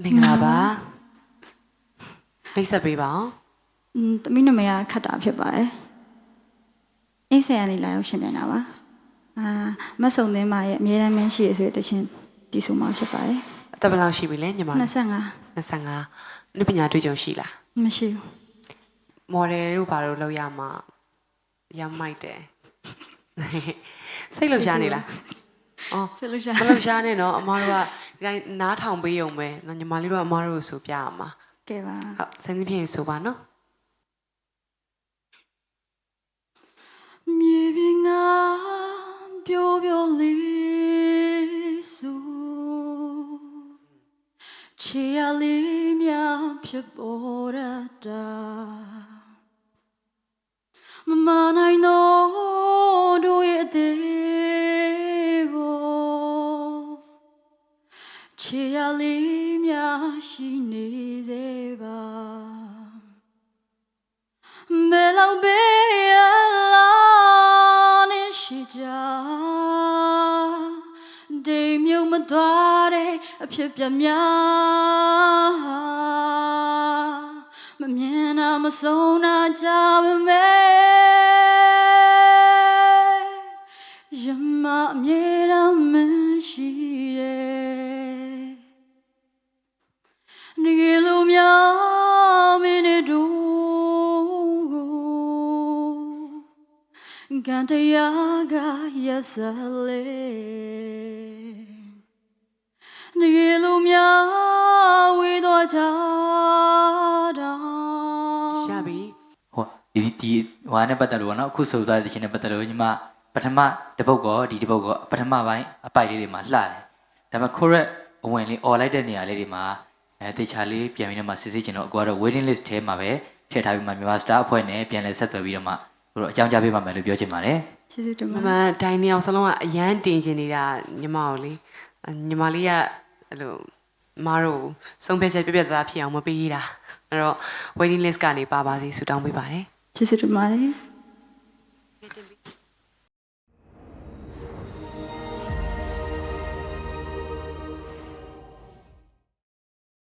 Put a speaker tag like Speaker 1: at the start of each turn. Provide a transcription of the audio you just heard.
Speaker 1: မင်္ဂလာပါမိတ်ဆက်ပေးပါအောင်
Speaker 2: อืมတမီးနမရခတ်တာဖြစ်ပါတယ်အင်းဆယ်ကနေလာရောက်ရှင်ပြန်တာပါအာမတ်ဆုံသင်းမရဲ့အမြဲတမ်းမင်းရှိရဆိုတဲ့တခြင်းတီးဆိုမှဖြစ်ပါတယ်
Speaker 1: အသက်ဘယ်လောက်ရှိပြီလဲညီမလေး
Speaker 2: 25
Speaker 1: 25လူပညာတွေ့ကြုံရှိလား
Speaker 2: မရှိဘူး
Speaker 1: မော်ဒယ်တို့ဘာလို့လောက်ရမှာရမ်းမိုက်တယ်စိတ်လှုပ်ရှားနေလားအော်
Speaker 2: ဆက်လို့ရှာ
Speaker 1: မလှုပ်ရှားနဲ့နော်အမားတို့ကဒီတိုင်း နားထောင်ပေးရုံပဲနော်ညီမလေးတို့ကအမားတို့ကိုဆိုပြရမှာ
Speaker 2: ကဲပါ
Speaker 1: ဟုတ်စင်စင်းဖြစ်ရင်ဆိုပါနော်
Speaker 2: မြေပြင်ကပြိုပြိုလေးဆိုချေရလေးများဖြစ်ပေါ်ရတာ ချေရလေးများရှိနေစေပါဘယ်လောက်ပဲရလာနေရှိကြဒိမ်မြုံမသွားတဲ့အဖြစ်ပြများမမြင်တာမဆုံးတာကြပါမယ်ရမအမြဲ ကန်တရားကရစလေနေလိုများဝေတော်ချတာ
Speaker 1: ရပြီ
Speaker 3: ဟိုဒီဒီဟိုဟာနဲ့ပတ်သက်လို့ပေါ့နော်အခုဆိုသွားတဲ့ချင်းနဲ့ပတ်သက်လို့ညီမပထမတစ်ပုတ်ကောဒီတစ်ပုတ်ကောပထမပိုင်းအပိုက်လေးတွေမှာလှတယ်ဒါပေမဲ့ correct အဝင်လေး all လိုက်တဲ့နေရာလေးတွေမှာအဲတေချာလေးပြန်ပြီးတော့မှစစ်စစ်ချင်တော့အခုကတော့ waiting list ထဲမှာပဲထည့်ထားပြီးမှမြန်မာ star အဖွဲ့နဲ့ပြန်လဲဆက်သွယ်ပြီးတော့မှ တို့အကြောင်းကြားပေးပါမယ်လို့ပြောချင်ပါတယ်
Speaker 2: ကျေးဇူးတင်
Speaker 1: မ
Speaker 2: ပါ
Speaker 1: မဒိုင်နီအောင်စလုံးကအရန်တင်ချင်နေတာညီမကိုလေအဲ့ညီမလေးကအဲ့လိုမတို့ဆုံးဖြတ်ချက်ပြပြသားသားဖြစ်အောင်မပေးရတာအဲ့တော့ waiting list ကနေပါပါစီဆူတောင်းပေးပါတယ်
Speaker 2: ကျေးဇူးတင်ပါတယ်